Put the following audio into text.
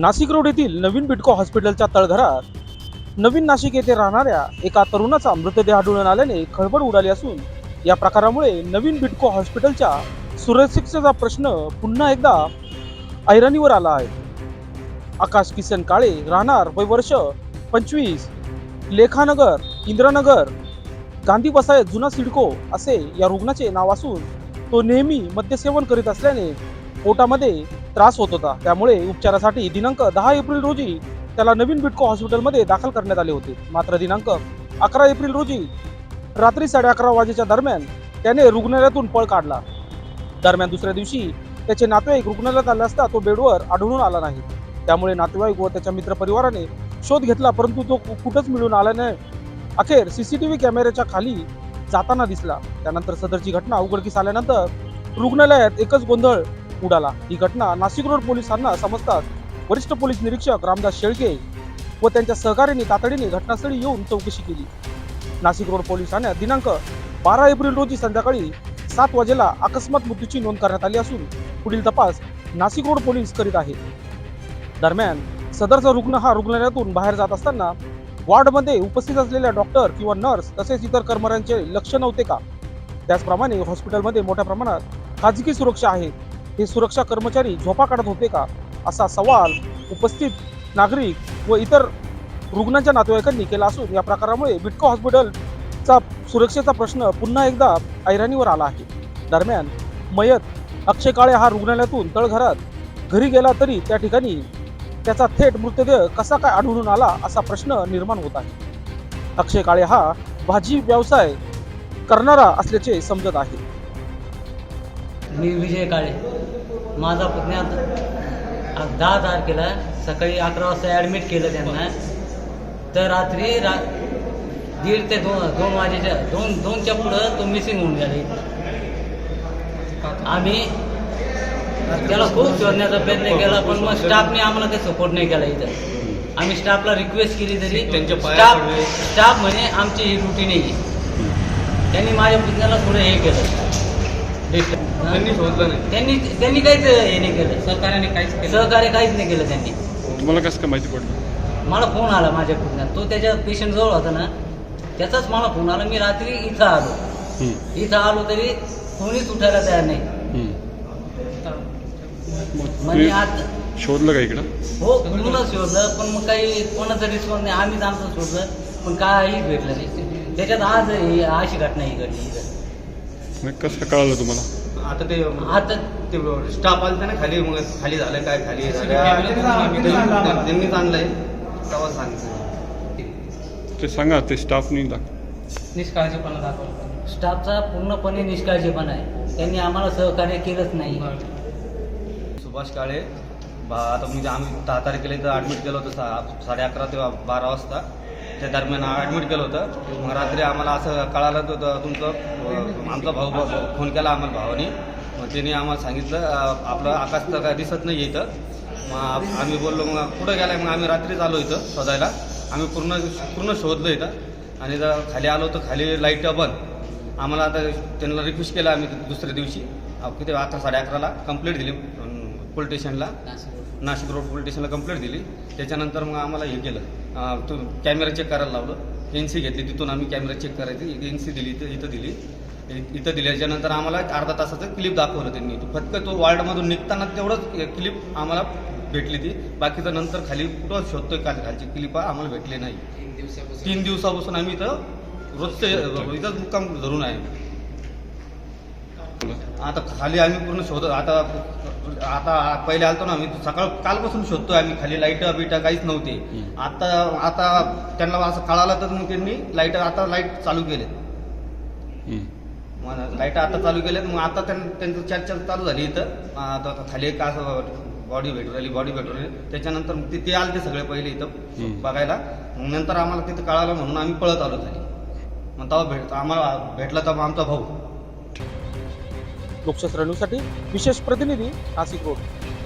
Nashik road येथील नवीन बिटको हॉस्पिटलच्या तळघरात नवीन नाशिक येथे राहणाऱ्या एका तरुणाचा मृतदेह आढळून आल्याने खळबळ उडाली असून या प्रकारामुळे नवीन बिटको हॉस्पिटलच्या सुरक्षेचा प्रश्न पुन्हा एकदा ऐरणीवर आला आहे. आकाश किसन काळे राहणार वय वर्ष पंचवीस. लेखानगर इंद्रानगर गांधी बसायत जुना सिडको असे या रुग्णाचे नाव असून तो नेहमी मद्यसेवन करीत असल्याने पोटामध्ये त्रास होत होता. त्यामुळे उपचारासाठी दिनांक दहा एप्रिल रोजी त्याला नवीन बिटको हॉस्पिटलमध्ये दाखल करण्यात आले होते. मात्र दिनांक अकरा एप्रिल रोजी रात्री साडे अकरा वाजेच्या दरम्यान त्याने रुग्णालयातून पळ काढला. दरम्यान दुसऱ्या दिवशी त्याचे नातेवाईक रुग्णालयात आले असता तो बेडवर आढळून आला नाही. त्यामुळे नातेवाईक व त्याच्या मित्रपरिवाराने शोध घेतला परंतु तो कु- कुठंच मिळून आला नाही. अखेर सीसीटीव्ही कॅमेऱ्याच्या खाली जाताना दिसला. त्यानंतर सदरची घटना उघडकीस आल्यानंतर रुग्णालयात एकच गोंधळ उडाला. ही घटना नाशिक रोड पोलिसांना समजतात वरिष्ठ पोलीस निरीक्षक रामदास शेळके व त्यांच्या सहकार्याने तातडीने घटनास्थळी येऊन चौकशी केली. नाशिक रोड पोलीस ठाण्यात दिनांक बारा एप्रिल रोजी संध्याकाळी सात वाजेला अकस्मात मृत्यूची नोंद करण्यात आली असून पुढील तपास नाशिक रोड पोलीस करीत आहे. दरम्यान सदरचा रुग्ण हा रुग्णालयातून बाहेर जात असताना वॉर्डमध्ये उपस्थित असलेल्या डॉक्टर किंवा नर्स तसेच इतर कर्मचाऱ्यांचे लक्ष नव्हते का? त्याचप्रमाणे हॉस्पिटलमध्ये मोठ्या प्रमाणात खाजगी सुरक्षा आहे. हे सुरक्षा कर्मचारी झोपा काढत होते का? असा सवाल उपस्थित नागरिक व इतर रुग्णांच्या नातेवाईकांनी केला असून या प्रकारामुळे बिटको हॉस्पिटलचा सुरक्षेचा प्रश्न पुन्हा एकदा ऐराणीवर आला आहे. दरम्यान मयत अक्षय काळे हा रुग्णालयातून तळघरात घरी गेला तरी त्या ठिकाणी त्याचा थेट मृतदेह कसा काय आढळून आला असा प्रश्न निर्माण होत आहे. अक्षय काळे हा भाजी व्यवसाय करणारा असल्याचे समजत आहे. मी विजय काळे. माझा पुतण्यात दहा तारखेला सकाळी अकरा वाजता ॲडमिट केलं त्यांना. तर रात्री रा दीड ते दोन दोन वाजेच्या दोन दोनच्या पुढं तो मिसिंग होऊन गेला इथे. आम्ही त्याला खूप शोधण्याचा प्रयत्न केला पण मग स्टाफने आम्हाला काही सपोर्ट नाही केला इथं. आम्ही स्टाफला रिक्वेस्ट केली तरी स्टाफ. स्टाफ म्हणे आमची ही ड्युटी नाही त्यांनी माझ्या पुतण्याला थोडं हे केलं. त्यांनी शोधलं नाही. त्यांनी त्यांनी काहीच हे नाही केलं. सहकार्याने काहीच केलं सहकार्य काहीच नाही केलं त्यांनी. तुम्हाला कसं काय माहिती पडलं? मला फोन आला माझ्या पुतण्यात तो त्याच्या पेशंट जवळ होता ना त्याचाच मला फोन आला. मी रात्री इथं आलो. हम्म, इथं आलो तरी कोणीच उठायला तयार नाही. हम्म. मग म्हणजे तुम्ही आज शोधलं का इकडं? हो पूर्णच शोधलं पण मग काही कोणाचा रिस्पॉन्स नाही. आम्हीच आमचं शोधलं पण काहीच भेटलं नाही. त्याच्यात आज ही अशी घटना ही घडली. कसं कळालं तुम्हाला? आता ते आता ते स्टाफ आले ना खाली मग खाली झालं काय खाली झालं त्यांनी- त्यांनीच आणलंय. तेव्हा सांगितलं. ते सांगा ते स्टाफनी दाख निष्काळजीपणा दाखवला स्टाफचा पूर्णपणे निष्काळजीपणा आहे. त्यांनी आम्हाला सहकार्य केलंच नाही. सुभाष काळे बा आता म्हणजे आम्ही दहा तारखेला इथं ॲडमिट केलं होतं सा साडे अकरा ते बारा वाजता. त्या दरम्यान ॲडमिट केलं होतं. मग रात्री आम्हाला असं कळालं तर तुमचं आमचा भाऊ भाऊ- फोन केला आम्हाला भावानी. मग त्याने आम्हाला सांगितलं आपलं आकाश तर काय दिसत नाही इथं. मग आम्ही बोललो मग कुठं गेलाय? मग आम्ही रात्रीच आलो इथं शोधायला. आम्ही पूर्ण पूर्ण शोधलं इथं. आणि जर खाली आलो तर खाली लाइट बंद आम्हाला आता त्यांना रिक्वेस्ट केला आम्ही दुसऱ्या दिवशी. किती अकरा साडे अकराला कंप्लेंट दिली. पोलीस स्टेशनला नाशिक रोड पोलीस स्टेशनला कंप्लेंट दिली. त्याच्यानंतर मग आम्हाला हे केलं. तो कॅमेरा चेक करायला लावलं. एन सी घेतली तिथून आम्ही कॅमेरा चेक करायची. एन सी दिली इथं इथं दिली. इथं दिल्याच्यानंतर आम्हाला अर्धा तासाचं क्लिप दाखवलं त्यांनी. फक्त तो वॉर्डमधून निघताना तेवढंच क्लिप आम्हाला भेटली ती. बाकीचं नंतर खाली कुठं शोधतोय का खालची क्लिप आम्हाला भेटली नाही. तीन दिवसापासून आम्ही इथं रोजचे इथंच मुक्काम धरून आहे. आता खाली आम्ही पूर्ण शोध आता आता पहिले आलतो ना आम्ही सकाळ कालपासून शोधतोय आम्ही खाली लाइट बिटा काहीच नव्हते. आता आता त्यांना असं कळालं तर मग त्यांनी लाइट आता लाइट चालू केले हम्म. लाइट आता चालू केल्यात मग आता त्यां त्यांचं चर्चा चालू झाली इथं. आता खाली एक असं बॉडी भेटू राहिली बॉडी भेटू राहिली. त्याच्यानंतर मग ते- ते आले ते सगळे पहिले इथं. बघायला. मग नंतर आम्हाला तिथं कळालं म्हणून आम्ही पळत आलो खाली. मग तेव्हा भेट आम्हाला भेटला तर मग आमचा भाऊ. लोकशास्त्र न्यूजसाठी विशेष प्रतिनिधी नाशिक रोड.